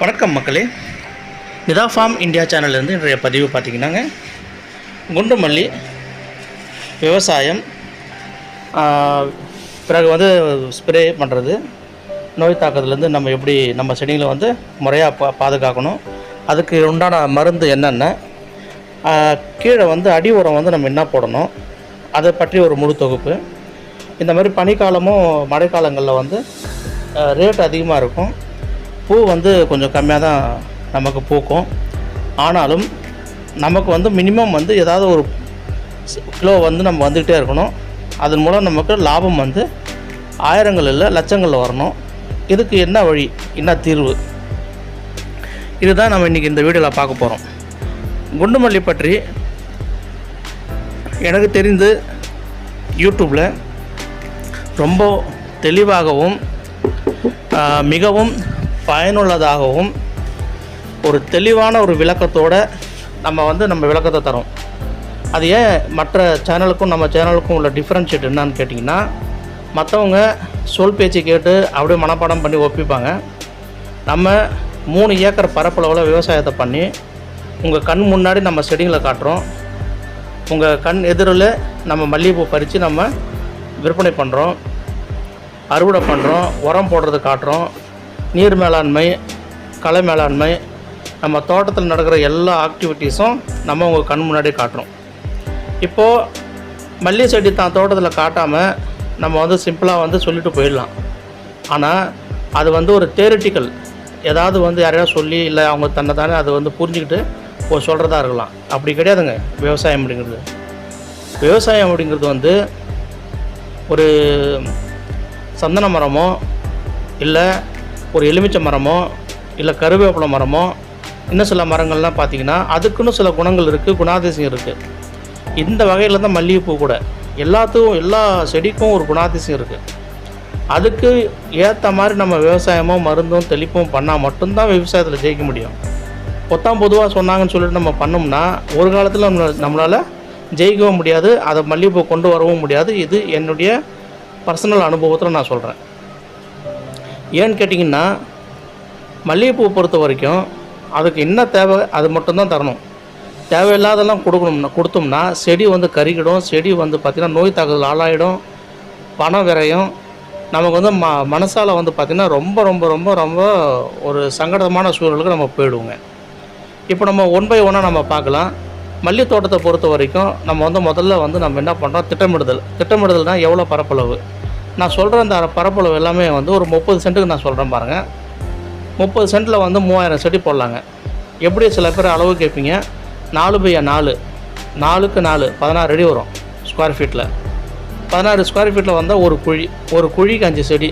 வணக்கம் மக்களே. Nita form India சேனல்லேருந்து இன்றைய பதிவு பார்த்திங்கன்னாங்க. குண்டு மல்லி விவசாயம் பிறகு வந்து ஸ்ப்ரே பண்ணுறது நோய் தாக்கத்துலேருந்து நம்ம எப்படி நம்ம செடிகளை வந்து முறையாக பா பாதுகாக்கணும். அதுக்கு உண்டான மருந்து என்னென்ன கீழே வந்து அடி உரம் வந்து நம்ம என்ன போடணும் அதை பற்றி ஒரு முழு தொகுப்பு. இந்த மாதிரி பனிக்காலமும் மழைக்காலங்களில் வந்து ரேட் அதிகமாக இருக்கும். பூ வந்து கொஞ்சம் கம்மியாக தான் நமக்கு பூக்கும். ஆனாலும் நமக்கு வந்து மினிமம் வந்து ஏதாவது ஒரு கிலோ வந்து நம்ம வந்துக்கிட்டே இருக்கணும். அதன் மூலம் நமக்கு லாபம் வந்து ஆயிரங்கள் இல்லை லட்சங்களில் வரணும். இதுக்கு என்ன வழி என்ன தீர்வு? இதுதான் நம்ம இன்றைக்கி இந்த வீடியோவில் பார்க்க போகிறோம் குண்டுமல்லி பற்றி எனக்கு தெரிந்து யூடியூப்பில் ரொம்ப தெளிவாகவும் மிகவும் பயனுள்ளதாகவும் ஒரு தெளிவான ஒரு விளக்கத்தோட நம்ம வந்து நம்ம விளக்கத்தை தரோம். அது ஏன் மற்ற சேனலுக்கும் நம்ம சேனலுக்கும் உள்ள டிஃப்ரென்ஷியேட் என்னன்னு கேட்டிங்கன்னா மற்றவங்க சொல் பேச்சு கேட்டு அப்படியே மனப்பாடம் பண்ணி ஒப்பிப்பாங்க. நம்ம மூணு ஏக்கர் பரப்பளவில் விவசாயத்தை பண்ணி உங்கள் கண் முன்னாடி நம்ம செடிங்களை காட்டுறோம். உங்கள் கண் எதிரில் நம்ம மல்லிகைப்பூ பறித்து நம்ம விற்பனை பண்ணுறோம் அறுவடை பண்ணுறோம் உரம் போடுறது காட்டுறோம். நீர் மேலாண்மை களை மேலாண்மை நம்ம தோட்டத்தில் நடக்கிற எல்லா ஆக்டிவிட்டீஸும் நம்ம உங்கள் கண் முன்னாடி காட்டுறோம். இப்போது மல்லிகை செடி தான் தோட்டத்தில் காட்டாமல் நம்ம வந்து சிம்பிளாக வந்து சொல்லிட்டு போயிடலாம். ஆனால் அது வந்து ஒரு தேரிட்டிக்கல் ஏதாவது வந்து யாரையாவது சொல்லி இல்லை அவங்க தன்னை தானே அதை வந்து புரிஞ்சுக்கிட்டு ஓ சொல்கிறதா இருக்கலாம். அப்படி கிடையாதுங்க விவசாயம் அப்படிங்கிறது. விவசாயம் அப்படிங்கிறது வந்து ஒரு சந்தன மரமோ இல்லை ஒரு எலுமிச்சை மரமோ இல்லை கருவேப்பிலை மரமோ இன்னும் சில மரங்கள்லாம் பார்த்திங்கன்னா அதுக்குன்னு சில குணங்கள் இருக்குது குணாதிசயம் இருக்குது இந்த வகையில் தான் மல்லிகைப்பூ கூட. எல்லாத்துக்கும் எல்லா செடிக்கும் ஒரு குணாதிசயம் இருக்குது அதுக்கு ஏற்ற மாதிரி நம்ம விவசாயமோ மருந்தும் தெளிப்பும் பண்ணால் மட்டும்தான் விவசாயத்தில் ஜெயிக்க முடியும். பொத்தாம் பொதுவாக சொன்னாங்கன்னு சொல்லிட்டு நம்ம பண்ணோம்னா ஒரு காலத்தில் நம்ம நம்மளால் ஜெயிக்கவும் முடியாது அதை மல்லிகைப்பூ கொண்டு வரவும் முடியாது. இது என்னுடைய பர்சனல் அனுபவத்தில் நான் சொல்கிறேன் ஏன்னு கேட்டிங்கன்னா மல்லிகைப்பூ பொறுத்த வரைக்கும் அதுக்கு என்ன தேவை அது மட்டும்தான் தரணும். தேவையில்லாதெல்லாம் கொடுக்கணும்னா கொடுத்தோம்னா செடி வந்து கருகிடும் செடி வந்து பார்த்திங்கன்னா நோய் தாக்குதல் ஆளாயிடும் பணம் விரையும். நமக்கு வந்து ம மனசால் வந்து பார்த்திங்கன்னா ரொம்ப ரொம்ப ரொம்ப ரொம்ப ஒரு சங்கடமான சூழலுக்கு நம்ம போயிடுவோங்க. இப்போ நம்ம ஒன் பை ஒன்னாக நம்ம பார்க்கலாம். மல்லி தோட்டத்தை பொறுத்த வரைக்கும் நம்ம வந்து முதல்ல வந்து நம்ம என்ன பண்ணுறோம் திட்டமிடுதல். திட்டமிடுதல்னால் எவ்வளோ பரப்பளவு? நான் சொல்கிற அந்த பரப்பளவு எல்லாமே வந்து ஒரு முப்பது சென்ட்டுக்கு நான் சொல்கிறேன் பாருங்கள் முப்பது சென்ட்டில் வந்து மூவாயிரம் செடி போடலாங்க. எப்படி சில பேர் அளவு கேட்பீங்க. நாலு பையா நாலு? நாலுக்கு நாலு பதினாறு அடி வரும் ஸ்கொயர் ஃபீட்டில் பதினாறு ஸ்கொயர் ஃபீட்டில் வந்தால் ஒரு குழி ஒரு குழிக்கு அஞ்சு செடி.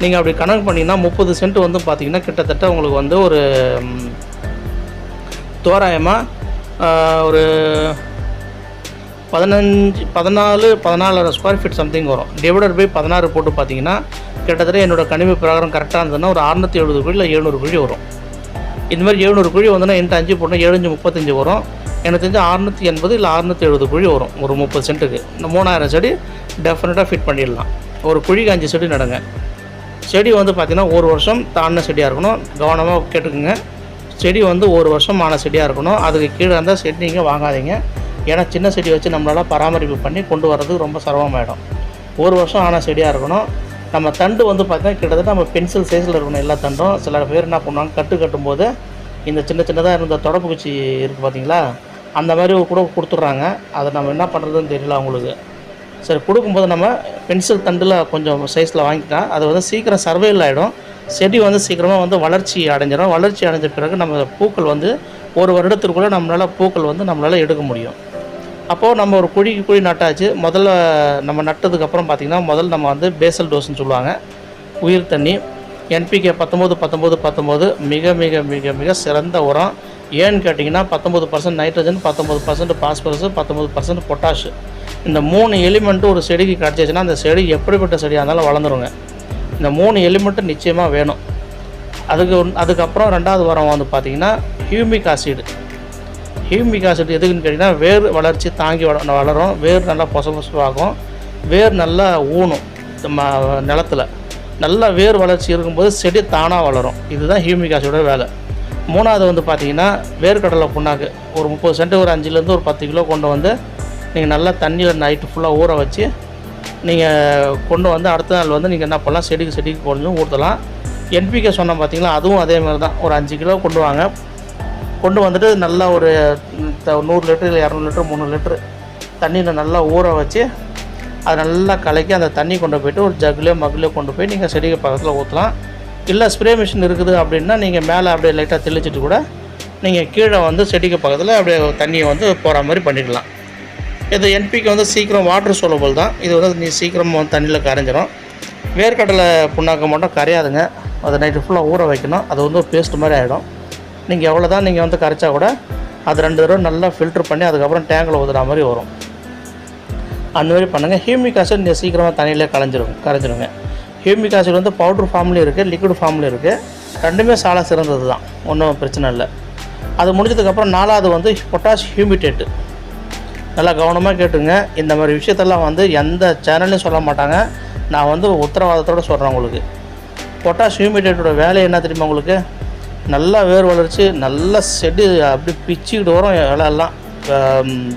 நீங்கள் அப்படி கணக்கு பண்ணிங்கன்னா முப்பது சென்ட் வந்து பார்த்தீங்கன்னா கிட்டத்தட்ட உங்களுக்கு வந்து ஒரு தோராயமாக ஒரு பதினஞ்சு பதினாலு பதினாலரை ஸ்கொயர் ஃபீட் சம்திங் வரும். டிவைடர் பை பதினாறு போட்டு பார்த்தீங்கன்னா கிட்டத்தட்ட என்னோடய கணிப்பு பிரகாரம் கரெக்டாக இருந்ததுன்னா ஒரு அறுநூத்தி எழுபது குழி இல்லை எழுநூறு குழி வரும். இந்த மாதிரி எழுநூறு குழி வந்துன்னா என்கிட்ட அஞ்சு போட்டால் ஏழஞ்சு முப்பத்தஞ்சு வரும். எனக்கு தெரிஞ்சு அறுநூற்றி எண்பது இல்லை அறுநூற்றி எழுபது குழி வரும் ஒரு முப்பது சென்ட்டுக்கு. இந்த மூணாயிரம் செடி டெஃபினட்டாக ஃபிட் பண்ணிடலாம். ஒரு குழிக்கு அஞ்சு செடி நடுங்க. செடி வந்து பார்த்திங்கன்னா ஒரு வருஷம் தாண்டின செடியாக இருக்கணும். கவனமாக கேட்டுக்குங்க. செடி வந்து ஒரு வருஷம் ஆன செடியாக இருக்கணும். அதுக்கு கீழே இருந்தால் செடி நீங்கள் வாங்காதீங்க. ஏன்னா சின்ன செடி வச்சு நம்மளால் பராமரிப்பு பண்ணி கொண்டு வர்றதுக்கு ரொம்ப சிரமமாயிடும். ஒரு வருஷம் ஆன செடியாக இருக்கணும். நம்ம தண்டு வந்து பார்த்தீங்கன்னா கிட்டத்தட்ட நம்ம பென்சில் சைஸில் இருக்கணும் எல்லா தண்டும். சில பேர் என்ன பண்ணுவாங்க கட்டு கட்டும்போது இந்த சின்ன சின்னதாக இருந்த தொடப்பு குச்சி இருக்குது பார்த்தீங்களா அந்த மாதிரி கூட கொடுத்துட்றாங்க. அதை நம்ம என்ன பண்ணுறதுன்னு தெரியல அவங்களுக்கு. சரி கொடுக்கும்போது நம்ம பென்சில் தண்டில் கொஞ்சம் சைஸில் வாங்கிட்டா அது வந்து சீக்கிரம் சர்வைல் ஆகிடும் செடி வந்து சீக்கிரமாக வந்து வளர்ச்சி அடைஞ்சிடும். வளர்ச்சி அடைஞ்ச பிறகு நம்ம பூக்கள் வந்து ஒரு வருடத்திற்குள்ளே நம்மளால் பூக்கள் வந்து நம்மளால் எடுக்க முடியும். அப்போது நம்ம ஒரு குழிக்கு குழி நட்டாச்சு. முதல்ல நம்ம நட்டதுக்கப்புறம் பார்த்திங்கன்னா முதல்ல நம்ம வந்து பேசல் டோஸ்னு சொல்லுவாங்க. உயிர் தண்ணி. என்பிகே பத்தொம்போது பத்தொம்போது பத்தொம்போது மிக மிக மிக மிக சிறந்த உரம். ஏன்னு கேட்டிங்கன்னா பத்தொம்பது பர்சன்ட் நைட்ரஜன் பத்தொம்பது பர்சன்ட் பாஸ்பரஸ் பத்தொம்பது பர்சன்ட் பொட்டாஷு இந்த மூணு எலிமெண்ட்டும் ஒரு செடிக்கு கிடச்சிச்சுன்னா அந்த செடி எப்படிப்பட்ட செடியாக இருந்தாலும் வளர்ந்துருங்க. இந்த மூணு எலிமெண்ட்டும் நிச்சயமாக வேணும். அதுக்கு அதுக்கப்புறம் ரெண்டாவது உரம் வந்து பார்த்திங்கன்னா ஹியூமிக் ஆசிடு ஹியூமிக் ஆசிட் எதுக்குன்னு கேட்டிங்கன்னா வேர் வளர்ச்சி தாங்கி வளரும். வேர் நல்லா பொச பொசவாகும். வேர் நல்லா ஊனும் நம்ம நிலத்துல. நல்லா வேர் வளர்ச்சி இருக்கும்போது செடி தானாக வளரும். இதுதான் ஹியூமிக் ஆசிடோட வேலை. மூணாவது வந்து பார்த்தீங்கன்னா வேர்க்கடலை புண்ணாக்கு. ஒரு முப்பது சென்ட் ஒரு அஞ்சுலேருந்து ஒரு பத்து கிலோ கொண்டு வந்து நீங்கள் நல்லா தண்ணியில் நைட்டு ஃபுல்லாக ஊற வச்சு நீங்கள் கொண்டு வந்து அடுத்த நாள் வந்து நீங்கள் என்ன பண்ணலாம் செடிக்கு செடிக்கு கொஞ்சம் ஊற்றலாம் என்பிகே சொன்ன பார்த்தீங்களா அதுவும் அதே மாதிரி தான். ஒரு அஞ்சு கிலோ கொண்டு வாங்க. கொண்டு வந்துட்டு நல்லா ஒரு த- நூறு லிட்டரு இல்லை இரநூறு லிட்டரு மூணு லிட்டரு தண்ணியில் நல்லா ஊற வச்சு அதை நல்லா கலக்கி அந்த தண்ணி கொண்டு போயிட்டு ஒரு ஜக்லேயோ மக்லேயோ கொண்டு போய் நீங்கள் செடிக்கு பக்கத்தில் ஊற்றலாம் இல்லை ஸ்ப்ரே மிஷின் இருக்குது அப்படின்னா நீங்கள் மேலே அப்படியே லைட்டாக தெளிச்சிட்டு கூட நீங்கள் கீழே வந்து செடிக்கு பக்கத்தில் அப்படியே தண்ணியை வந்து போகிற மாதிரி பண்ணிக்கலாம் இது என்பிக்கு வந்து சீக்கிரம் வாட்டர் சோலபிள் தான். இது வந்து நீ சீக்கிரம் வந்து தண்ணியில் கரைஞ்சிரும். வேர்க்கடலை புண்ணாக்கு மட்டும் கரையாதுங்க. அதை நைட்டு ஃபுல்லாக ஊற வைக்கணும். அது வந்து ஒரு பேஸ்ட் மாதிரி ஆகிடும் நீங்கள் எவ்வளோ தான் நீங்கள் வந்து கரைச்சா கூட அது ரெண்டு தடவை நல்லா ஃபில்டர் பண்ணி அதுக்கப்புறம் டேங்கில் ஊதுற மாதிரி வரும். அந்த மாதிரி பண்ணுங்கள் ஹியூமிக் ஆசிட் நீங்கள் சீக்கிரமாக தண்ணியிலே கலைஞ்சிரும் கரைஞ்சிருங்க. ஹியூமிக் ஆசிட் வந்து பவுட்ரு ஃபார்ம்லேயும் இருக்குது லிக்விட் ஃபார்ம்லேயும் இருக்குது ரெண்டுமே சால சிறந்தது தான் ஒன்றும் பிரச்சனை இல்லை. அது முடிஞ்சதுக்கப்புறம் நாலாவது வந்து பொட்டாஷ் ஹியூமிடேட்டு நல்லா கவனமாக கேட்டுங்க. இந்த மாதிரி விஷயத்தெல்லாம் வந்து எந்த சேனல்லையும் சொல்ல மாட்டாங்க. நான் வந்து உத்தரவாதத்தோடு சொல்கிறேன் உங்களுக்கு. பொட்டாஷ் ஹியூமிடேட்டோட வேலை என்ன தெரியுமா உங்களுக்கு? நல்லா வேர் வளர்ச்சி நல்லா செடி அப்படி பிச்சுக்கிட்டு வரும் இலையெல்லாம்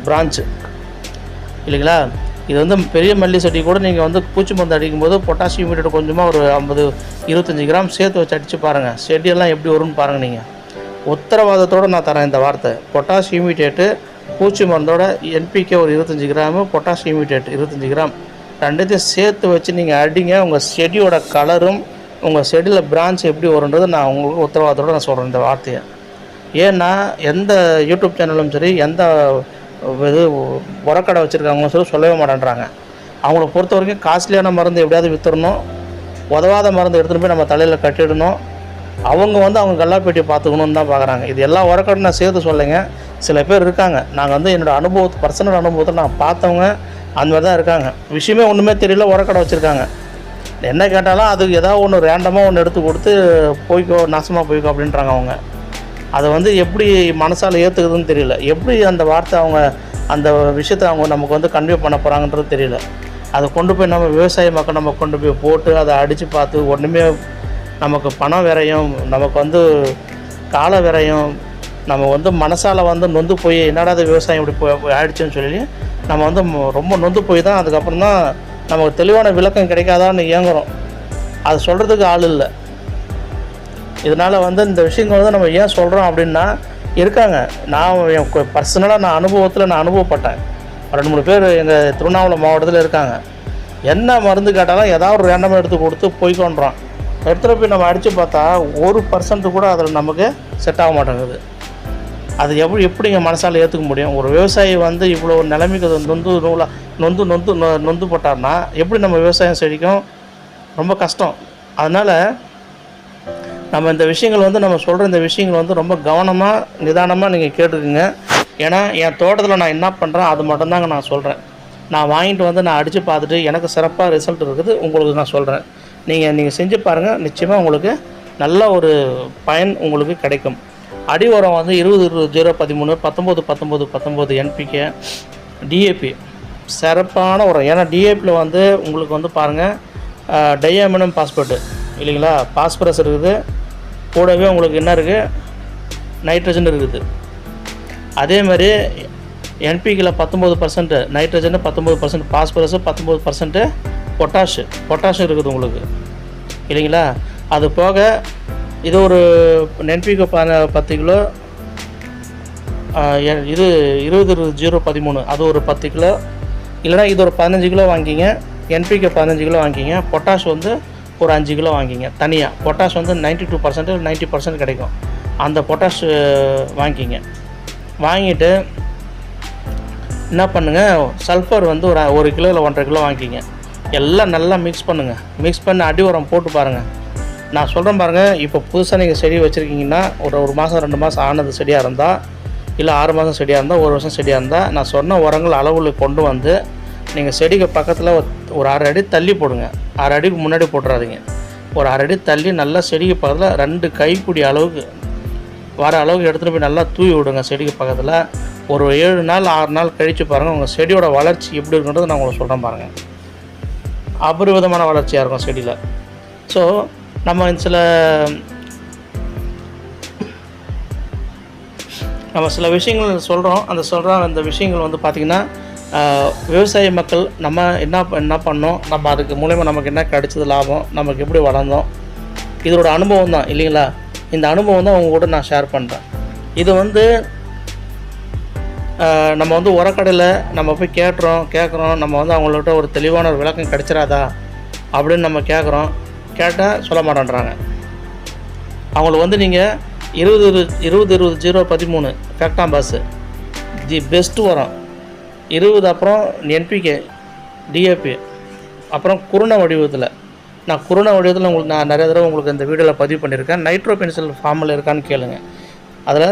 பிரான்ச்சு இல்லைங்களா? இது வந்து பெரிய மல்லி செடி கூட நீங்கள் வந்து பூச்சி மருந்து அடிக்கும்போது பொட்டாசியம் மீட்டர் கொஞ்சமாக ஒரு ஐம்பது இருபத்தஞ்சி கிராம் சேர்த்து வச்சு அடித்து பாருங்கள் செடியெல்லாம் எப்படி வரும்னு பாருங்கள் நீங்கள் உத்தரவாதத்தோடு நான் தரேன் இந்த வார்த்தை. பொட்டாஷ் மீட்டேட்டு பூச்சி மருந்தோட என்பிகே ஒரு இருபத்தஞ்சி கிராமு பொட்டாஷ் மீட்டேட் இருபத்தஞ்சி கிராம். ரெண்டுத்தையும் சேர்த்து வச்சு நீங்கள் அடிங்க. உங்கள் செடியோட கலரும் உங்கள் செடியில் பிரான்ச் எப்படி வரும்ன்றது நான் உங்களுக்கு உத்தரவாதத்தோடு நான் சொல்கிறேன் இந்த வார்த்தையை. ஏன்னா எந்த யூடியூப் சேனலும் சரி எந்த இது உரக்கடை வச்சுருக்காங்களும் சரி சொல்லவே மாட்டேன்றாங்க. அவங்கள பொறுத்த வரைக்கும் காஸ்ட்லியான மருந்து எப்படியாவது விற்றுறணும் உதவாத மருந்து எடுத்துகிட்டு போய் நம்ம தலையில் கட்டிடணும். அவங்க வந்து அவங்க கல்லாப்பேட்டியை பார்த்துக்கணுன்னு தான் பார்க்குறாங்க. இது எல்லா உரக்கடை நான் சேர்த்து சொல்லுங்க சில பேர் இருக்காங்க. நாங்கள் வந்து என்னோடய அனுபவத்தை பர்சனல் அனுபவத்தில் நான் பார்த்தவங்க அந்த மாதிரி தான் இருக்காங்க. விஷயமே ஒன்றுமே தெரியல உரக்கடை வச்சுருக்காங்க. என்ன கேட்டாலும் அதுக்கு ஏதாவது ஒன்று ரேண்டமாக ஒன்று எடுத்து கொடுத்து போய்க்கோ நாசமாக போய்க்கோ அப்படின்றாங்க அவங்க. அதை வந்து எப்படி மனசால் ஏற்றுக்குதுன்னு தெரியல. எப்படி அந்த வார்த்தை அவங்க அந்த விஷயத்தை அவங்க நமக்கு வந்து கன்வே பண்ண போகிறாங்கன்றது தெரியல. அதை கொண்டு போய் நம்ம விவசாய மக்கள் நம்ம கொண்டு போய் போட்டு அதை அடித்து பார்த்து ஒன்றுமே நமக்கு பணம் விரையும் நமக்கு வந்து கால விரையும் நம்ம வந்து மனசால் வந்து நொந்து போய் என்னடா அது விவசாயம் இப்படி போய் ஆயிடுச்சுன்னு சொல்லி நம்ம வந்து ரொம்ப நொந்து போய் தான் அதுக்கப்புறம் தான் நமக்கு தெளிவான விளக்கம் கிடைக்காதான்னு இயங்குகிறோம் அது சொல்கிறதுக்கு ஆள் இல்லை. இதனால் வந்து இந்த விஷயங்கள் வந்து நம்ம ஏன் சொல்கிறோம் அப்படின்னா இருக்காங்க. நான் என் பர்சனலாக நான் அனுபவத்தில் நான் அனுபவப்பட்டேன். ரெண்டு மூணு பேர் எங்கள் திருவண்ணாமலை மாவட்டத்தில் இருக்காங்க. என்ன மருந்து கேட்டாலும் ஏதாவது ஒரு ரேண்டமாக எடுத்து கொடுத்து போய்க்கொண்டுறோம் எடுத்துகிட்டு போய் நம்ம அடித்து பார்த்தா ஒரு பர்சன்ட் கூட அதில் நமக்கு செட் ஆக மாட்டேங்குது. அது எப்படி எப்படிங்க மனசால் ஏற்றுக்க முடியும்? ஒரு விவசாயி வந்து இவ்வளோ நிலைமைக்கு அது நொந்து நூலாக நொந்து நொந்து நொ- நொந்து போட்டார்னா எப்படி நம்ம விவசாயம் செழிக்கும்? ரொம்ப கஷ்டம். அதனால் நம்ம இந்த விஷயங்கள் வந்து நம்ம சொல்கிற இந்த விஷயங்கள் வந்து ரொம்ப கவனமாக நிதானமாக நீங்கள் கேட்டுக்குங்க. ஏன்னா என் தோட்டத்தில் நான் என்ன பண்ணுறேன் அது மட்டும்தாங்க நான் சொல்கிறேன் நான் வாங்கிட்டு வந்து நான் அடித்து பார்த்துட்டு எனக்கு சிறப்பாக ரிசல்ட் இருக்குது உங்களுக்கு நான் சொல்கிறேன் நீங்கள் நீங்கள் செஞ்சு பாருங்கள் நிச்சயமாக உங்களுக்கு நல்ல ஒரு பயன் உங்களுக்கு கிடைக்கும். அடி உரம் வந்து இருபது இருபது ஜீரோ பதிமூணு பத்தொம்போது பத்தொம்போது பத்தொம்போது என்பிகே டிஏபி சிறப்பான உரம். ஏன்னா டிஏபியில் வந்து உங்களுக்கு வந்து பாருங்கள் டையாமினம் பாஸ்பேட்டு இல்லைங்களா? பாஸ்பரஸ் இருக்குது. கூடவே உங்களுக்கு என்ன இருக்குது நைட்ரஜன் இருக்குது. அதே மாதிரி என்பிக்கில் பத்தொம்பது பர்சன்ட்டு நைட்ரஜனு பத்தொம்போது பர்சன்ட் பாஸ்பரஸ் பத்தொம்போது பர்சன்ட்டு பொட்டாஷு பொட்டாஷு இருக்குது உங்களுக்கு. இல்லைங்களா? அது போக இது ஒரு நென்பிக்கு பத்து கிலோ. எ- இது இருபது இருபது ஜீரோ பதிமூணு. அது ஒரு பத்து கிலோ. இல்லைனா இது ஒரு பதினஞ்சு கிலோ வாங்கிங்க. என்பிகே பதினஞ்சு கிலோ வாங்கிங்க. பொட்டாஷ் வந்து ஒரு அஞ்சு கிலோ வாங்கிங்க. தனியாக பொட்டாஷ் வந்து 92% டூ பர்சன்ட் நைன்ட்டி பர்சன்ட் கிடைக்கும். அந்த பொட்டாஷ் வாங்கிங்க. வாங்கிட்டு என்ன பண்ணுங்கள் சல்ஃபர் வந்து ஒரு ஒரு கிலோ இல்லை ஒன்றரை கிலோ வாங்கிக்கிங்க எல்லாம் நல்லா மிக்ஸ் பண்ணுங்கள் மிக்ஸ் பண்ணி அடி உரம் போட்டு பாருங்கள் நான் சொல்கிறேன் பாருங்கள் இப்போ புதுசாக நீங்கள் செடி வச்சுருக்கீங்கன்னா ஒரு ஒரு மாதம் ரெண்டு மாதம் ஆனது செடியாக இருந்தால் இல்லை ஆறு மாதம் செடியாக இருந்தால் ஒரு வருஷம் செடியாக இருந்தால் நான் சொன்ன உரங்கள் அளவில் கொண்டு வந்து நீங்கள் செடிக்கு பக்கத்தில் ஒரு ஒரு அரை அடி தள்ளி போடுங்க. அரை அடிக்கு முன்னாடி போட்டுறாதீங்க. ஒரு அரை அடி தள்ளி நல்லா செடிக்கு பக்கத்தில் ரெண்டு கைப்பிடி அளவுக்கு வர அளவுக்கு எடுத்துகிட்டு போய் நல்லா தூவி விடுங்க செடிக்கு பக்கத்தில். ஒரு ஏழு நாள் ஆறு நாள் கழித்து பாருங்கள் உங்கள் செடியோட வளர்ச்சி எப்படி இருக்குன்றது நான் உங்களுக்கு சொல்கிறேன் பாருங்கள் அபரிவிதமான வளர்ச்சியாக இருக்கும் செடியில். ஸோ நம்ம சில நம்ம சில விஷயங்கள் சொல்கிறோம் அந்த சொல்கிற அந்த விஷயங்கள் வந்து பார்த்திங்கன்னா விவசாய மக்கள் நம்ம என்ன என்ன பண்ணோம்? நம்ம அதுக்கு மூலயமா நமக்கு என்ன கிடைச்சது லாபம்? நமக்கு எப்படி வளர்ந்தோம்? இதோட அனுபவம் தான் இல்லைங்களா? இந்த அனுபவம் தான் உங்கள் கூட நான் ஷேர் பண்ணுறேன் இது வந்து நம்ம வந்து உரக்கடையில் நம்ம போய் கேட்டுறோம் கேட்குறோம் நம்ம வந்து அவங்கள்ட்ட ஒரு தெளிவான ஒரு விளக்கம் கிடைச்சிராதா? அப்படின்னு நம்ம கேட்குறோம் கேட்டால் சொல்ல மாட்டேன்றாங்க. அவங்களுக்கு வந்து நீங்கள் இருபது இருபது இருபது இருபது ஜீரோ பதிமூணு ஃபேக்டாம் பஸ்ஸு தி பெஸ்ட்டு வரும். இருபது அப்புறம் என்பிகே டிஏபி அப்புறம் குருண வடிவத்தில். நான் குருண வடிவத்தில் உங்களுக்கு நான் நிறைய தடவை உங்களுக்கு இந்த வீடியோவில் பதிவு பண்ணியிருக்கேன். நைட்ரோ பென்சில் ஃபார்மில் இருக்கான்னு கேளுங்க. அதில்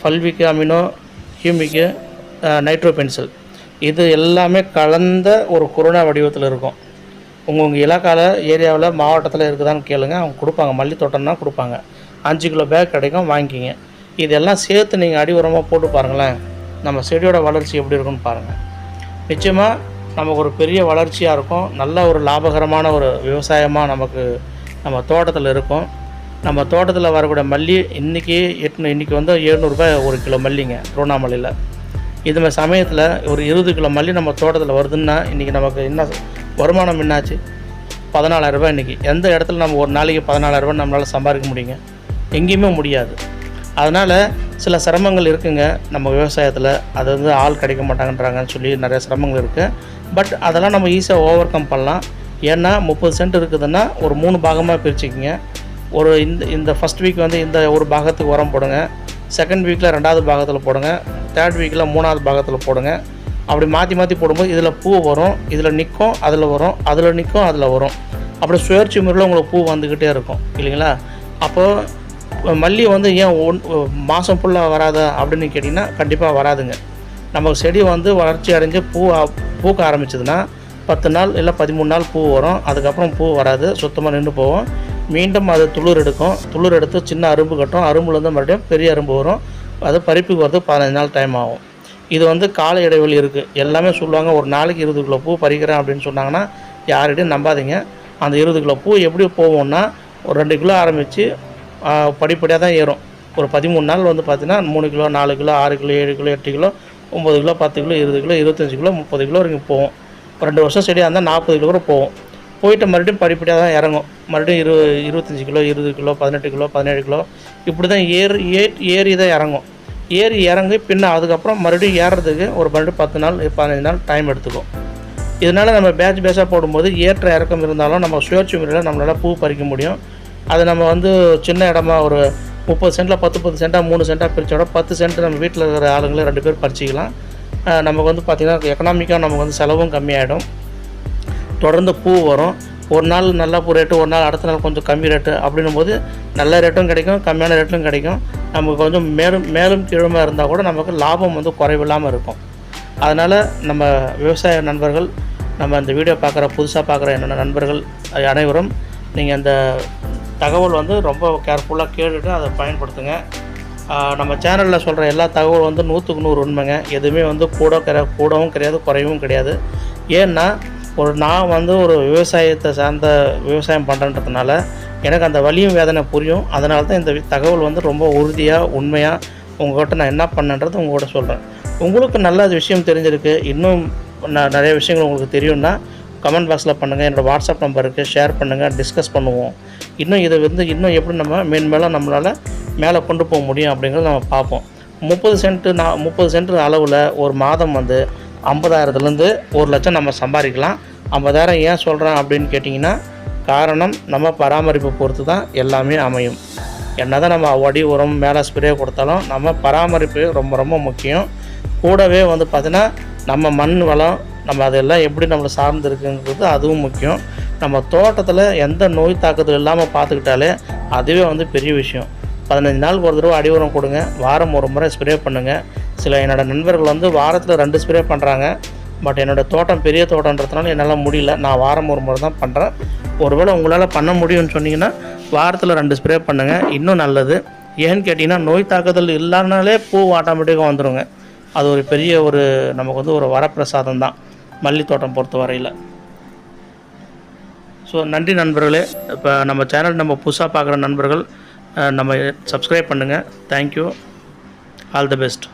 fulvic amino humic nitro pencil. இது எல்லாமே கலந்த ஒரு குருண வடிவத்தில் இருக்கும். உங்கள் உங்கள் இலாக்காவில் ஏரியாவில் மாவட்டத்தில் இருக்குதான்னு கேளுங்க. அவங்க கொடுப்பாங்க. மல்லி தோட்டம்னா கொடுப்பாங்க. அஞ்சு கிலோ பேக் கிடைக்கும் வாங்கிக்கிங்க. இதெல்லாம் சேர்த்து நீங்கள் அடி உரமாக போட்டு பாருங்களேன். நம்ம செடியோட வளர்ச்சி எப்படி இருக்குன்னு பாருங்கள் நிச்சயமாக நமக்கு ஒரு பெரிய வளர்ச்சியாக இருக்கும். நல்ல ஒரு லாபகரமான ஒரு விவசாயமாக நமக்கு நம்ம தோட்டத்தில் இருக்கும். நம்ம தோட்டத்தில் வரக்கூடிய மல்லி இன்றைக்கி எட்நூ இன்றைக்கி வந்து எழுநூறுபா ஒரு கிலோ மல்லிங்க திருவண்ணாமலையில். இது மாதிரி சமயத்தில் ஒரு இருபது கிலோ மல்லி நம்ம தோட்டத்தில் வருதுன்னா இன்றைக்கி நமக்கு என்ன வருமானம் என்னாச்சு? பதினாலாயிரரூபா இன்றைக்கி எந்த இடத்துல நம்ம ஒரு நாளைக்கு பதினாலாயிரரூபா நம்மளால் சம்பாதிக்க முடியுங்க? எங்கேயுமே முடியாது. அதனால் சில சிரமங்கள் இருக்குங்க. நம்ம விவசாயத்தில் அது வந்து ஆள் கிடைக்க மாட்டாங்கன்றாங்கன்னு சொல்லி நிறைய சிரமங்கள் இருக்குது பட் அதெல்லாம் நம்ம ஈஸியாக ஓவர் கம் பண்ணலாம். ஏன்னா முப்பது சென்ட் இருக்குதுன்னா ஒரு மூணு பாகமாக பிரிச்சுக்கிங்க. ஒரு இந்த இந்த ஃபஸ்ட் வீக் வந்து இந்த ஒரு பாகத்துக்கு உரம் போடுங்க. செகண்ட் வீக்கில் ரெண்டாவது பாகத்தில் போடுங்க. தேர்ட் வீக்கில் மூணாவது பாகத்தில் போடுங்க. அப்படி மாற்றி மாற்றி போடும்போது இதில் பூ வரும் இதில் நிற்கும் அதில் வரும் அதில் நிற்கும் அதில் வரும். அப்படி சுழற்சி முறையில் உங்களுக்கு பூ வந்துக்கிட்டே இருக்கும் இல்லைங்களா? அப்போது மல்லி வந்து ஏன் ஒன் மாதம் ஃபுல்லாக வராதா அப்படின்னு கேட்டிங்கன்னா கண்டிப்பாக வராதுங்க. நம்ம செடி வந்து வளர்ச்சி அடைஞ்சு பூ பூக்க ஆரம்பிச்சதுன்னா பத்து நாள் இல்லை பதிமூணு நாள் பூ வரும் அதுக்கப்புறம் பூ வராது சுத்தமாக நின்று போகும். மீண்டும் அது துளிர் எடுக்கும் துளிர் எடுத்து சின்ன அரும்பு கட்டும் அரும்புலேருந்து மறுபடியும் பெரிய அரும்பு வரும். அது பறிப்புக்கு வரது பதினஞ்சு நாள் டைம் ஆகும். இது வந்து கால இடைவெளி இருக்குது எல்லாமே சொல்லுவாங்க ஒரு நாளைக்கு இருபது கிலோ பூ பறிக்கிறேன் அப்படின்னு சொன்னாங்கன்னா யார்கிட்டையும் நம்பாதீங்க. அந்த இருபது கிலோ பூ எப்படி போவோம்னா ஒரு ரெண்டு கிலோ ஆரம்பித்து படிப்படியாக தான் ஏறும். ஒரு பதிமூணு நாள் வந்து பார்த்தீங்கன்னா மூணு கிலோ நாலு கிலோ ஆறு கிலோ ஏழு கிலோ எட்டு கிலோ ஒம்பது கிலோ பத்து கிலோ இருபது கிலோ இருபத்தஞ்சி கிலோ முப்பது கிலோ வரைக்கும் போவோம் ரெண்டு வருஷம் செடியாக இருந்தால் நாற்பது கிலோ கூட போவோம் போயிட்டு மறுபடியும் படிப்படியாக தான் இறங்கும். மறுபடியும் இரு இருபத்தஞ்சி கிலோ இருபது கிலோ பதினெட்டு கிலோ பதினேழு கிலோ இப்படி தான் ஏறி ஏ ஏறி தான் இறங்கும். ஏறி இறங்கி பின்ன அதுக்கப்புறம் மறுபடியும் ஏறுறதுக்கு ஒரு மறுபடியும் பத்து நாள் பதினஞ்சு நாள் டைம் எடுத்துக்கும் இதனால் நம்ம பேட்ச் பேட்சாக போடும்போது ஏற்ற இறக்கம் இருந்தாலும் நம்ம சுழற்சி முறையில் நம்மளால் பூ பறிக்க முடியும். அது நம்ம வந்து சின்ன இடமா ஒரு முப்பது சென்ட்டில் பத்து பத்து சென்ட்டாக மூணு சென்ட்டாக பிரித்தோட பத்து சென்ட் நம்ம வீட்டில் இருக்கிற ஆளுங்களே ரெண்டு பேர் பறிச்சிக்கலாம். நமக்கு வந்து பார்த்திங்கன்னா எக்கனாமிக்காக நமக்கு வந்து செலவும் கம்மியாயிடும். தொடர்ந்து பூ வரும். ஒரு நாள் நல்ல பூ ரேட்டு ஒரு நாள் அடுத்த நாள் கொஞ்சம் கம்மி ரேட்டு அப்படின்னும் போது நல்ல ரேட்டும் கிடைக்கும் கம்மியான ரேட்டும் கிடைக்கும். நமக்கு கொஞ்சம் மேலும் மேலும் கீழமாக இருந்தால் கூட நமக்கு லாபம் வந்து குறைவில்லாமல் இருக்கும். அதனால் நம்ம விவசாய நண்பர்கள் நம்ம இந்த வீடியோ பார்க்குற புதுசாக பார்க்குற என்னென்ன நண்பர்கள் அனைவரும் நீங்கள் அந்த தகவல் வந்து ரொம்ப கேர்ஃபுல்லாக கேட்டுட்டு அதை பயன்படுத்துங்க. நம்ம சேனலில் சொல்கிற எல்லா தகவலும் வந்து நூற்றுக்கு நூறு உண்மைங்க. எதுவுமே வந்து கூட கிடையாது கூடவும் கிடையாது குறையவும் கிடையாது. ஏன்னா ஒரு நான் வந்து ஒரு விவசாயத்தை சார்ந்த விவசாயம் பண்ணுறன்றதுனால எனக்கு அந்த வலியும் வேதனை புரியும். அதனால தான் இந்த தகவல் வந்து ரொம்ப உறுதியாக உண்மையாக உங்கள்கிட்ட நான் என்ன பண்ணேன்றது உங்கள்கிட்ட சொல்கிறேன் உங்களுக்கு நல்ல விஷயம் தெரிஞ்சிருக்கு. இன்னும் நான் நிறைய விஷயங்கள் உங்களுக்கு தெரியும்னா கமெண்ட் பாக்ஸில் பண்ணுங்கள் என்னோடய வாட்ஸ்அப் நம்பருக்கு ஷேர் பண்ணுங்கள் டிஸ்கஸ் பண்ணுவோம். இன்னும் இதை வந்து இன்னும் எப்படி நம்ம மேன்மேலும் நம்மளால் மேலே கொண்டு போக முடியும் அப்படிங்கிறத நம்ம பார்ப்போம். முப்பது சென்ட்டு நான் முப்பது சென்ட் அளவில் ஒரு மாதம் வந்து ஐம்பதாயிரத்துலேருந்து ஒரு லட்சம் நம்ம சம்பாதிக்கலாம். ஐம்பதாயிரம் ஏன் சொல்கிறேன் அப்படின்னு கேட்டிங்கன்னா காரணம் நம்ம பராமரிப்பு பொறுத்து தான் எல்லாமே அமையும். என்ன தான் நம்ம வடி உரம் மேலே ஸ்ப்ரே கொடுத்தாலும் நம்ம பராமரிப்பு ரொம்ப ரொம்ப முக்கியம். கூடவே வந்து பார்த்திங்கன்னா நம்ம மண் வளம் நம்ம அதெல்லாம் எப்படி நம்மளை சார்ந்து இருக்குங்கிறது அதுவும் முக்கியம். நம்ம தோட்டத்தில் எந்த நோய் தாக்குதல் இல்லாமல் பார்த்துக்கிட்டாலே அதுவே வந்து பெரிய விஷயம். பதினஞ்சு நாளுக்கு ஒரு தடவை அடி உரம் கொடுங்க. வாரம் ஒரு முறை ஸ்ப்ரே பண்ணுங்கள் சில என்னோடய நண்பர்கள் வந்து வாரத்தில் ரெண்டு ஸ்ப்ரே பண்ணுறாங்க பட் என்னோடய தோட்டம் பெரிய தோட்டன்றதுனால என்னால் முடியல. நான் வாரம் ஒரு முறை தான் பண்ணுறேன் ஒருவேளை உங்களால் பண்ண முடியும்னு சொன்னீங்கன்னா வாரத்தில் ரெண்டு ஸ்ப்ரே பண்ணுங்கள் இன்னும் நல்லது. ஏன்னு கேட்டிங்கன்னா நோய் தாக்குதல் இல்லைனாலே பூ ஆட்டோமேட்டிக்காக வந்துடுங்க அது ஒரு பெரிய ஒரு நமக்கு வந்து ஒரு வரப்பிரசாதம் தான். மல்லி தோட்டம் பொறுத்த வரையில் ஸோ நன்றி நண்பர்களே. இப்போ நம்ம சேனல் நம்ம புதுசாக பார்க்குற நண்பர்கள் நம்ம சப்ஸ்கிரைப் பண்ணுங்கள் தேங்க்யூ ஆல் தி பெஸ்ட்